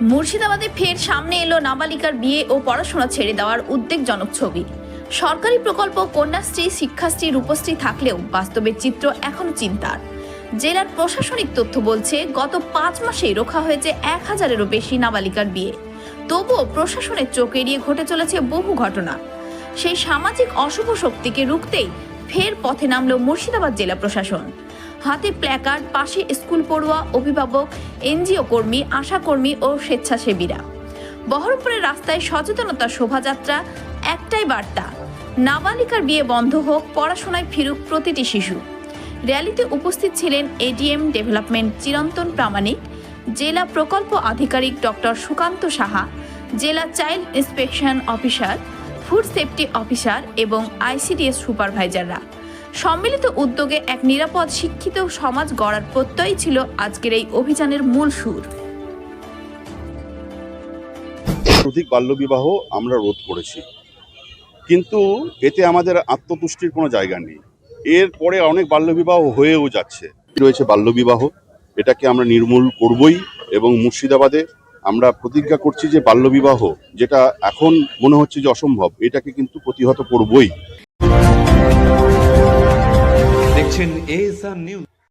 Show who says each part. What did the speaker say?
Speaker 1: মুর্শিদাবাদে ফের সামনে এলো নাবালিকার বিয়ে ও পড়াশোনা ছেড়ে দেওয়ার উদ্বেগজনক ছবি। সরকারি প্রকল্প কন্যাশ্রী, শিক্ষাশ্রী রূপশ্রী থাকলেও বাস্তবের চিত্র এখনও চিন্তার। জেলার প্রশাসনিক তথ্য বলছে, গত পাঁচ মাসেই রোখা হয়েছে এক হাজারেরও বেশি নাবালিকার বিয়ে। তবুও প্রশাসনের চোখ এড়িয়ে ঘটে চলেছে বহু ঘটনা। সেই সামাজিক অশুভ শক্তিকে রুখতেই ফের পথে নামল মুর্শিদাবাদ জেলা প্রশাসন। হাতে প্ল্যাকার্ড, পাশে স্কুল পড়ুয়া, অভিভাবক, এনজিও কর্মী, আশাকর্মী ও স্বেচ্ছাসেবীরা। বহরমপুরের রাস্তায় সচেতনতা শোভাযাত্রা, একটাই বার্তা। নাবালিকার বিয়ে বন্ধ হোক, পড়াশোনায় ফিরুক প্রতিটি শিশু। র্যালিতে উপস্থিত ছিলেন এডিএম ডেভেলপমেন্ট চিরন্তন প্রামাণিক, জেলা প্রকল্প আধিকারিক ডক্টর সুকান্ত সাহা, জেলা child inspection officer, food safety officer এবং আইসিডিএস সুপারভাইজাররা। সম্মিলিত উদ্যোগে এক নিরাপদ, শিক্ষিত সমাজ গড়ার প্রত্যয়ই ছিল আজকের এই অভিযানের মূল সুর।
Speaker 2: অধিক বাল্যবিবাহ আমরা রোধ করেছি। কিন্তু এতে আমাদের আত্মতুষ্টির কোনো জায়গা নেই। এরপরে অনেক বাল্যবিবাহ হয়েও যাচ্ছে। রয়েছে বাল্যবিবাহ, এটাকে আমরা নির্মূল করবই এবং মুর্শিদাবাদে আমরা প্রতিজ্ঞা করছি যে বাল্যবিবাহ, যেটা এখন মনে হচ্ছে যে অসম্ভব, এটাকে কিন্তু প্রতিহত করবই।
Speaker 3: দেখছেন এএসআর নিউজ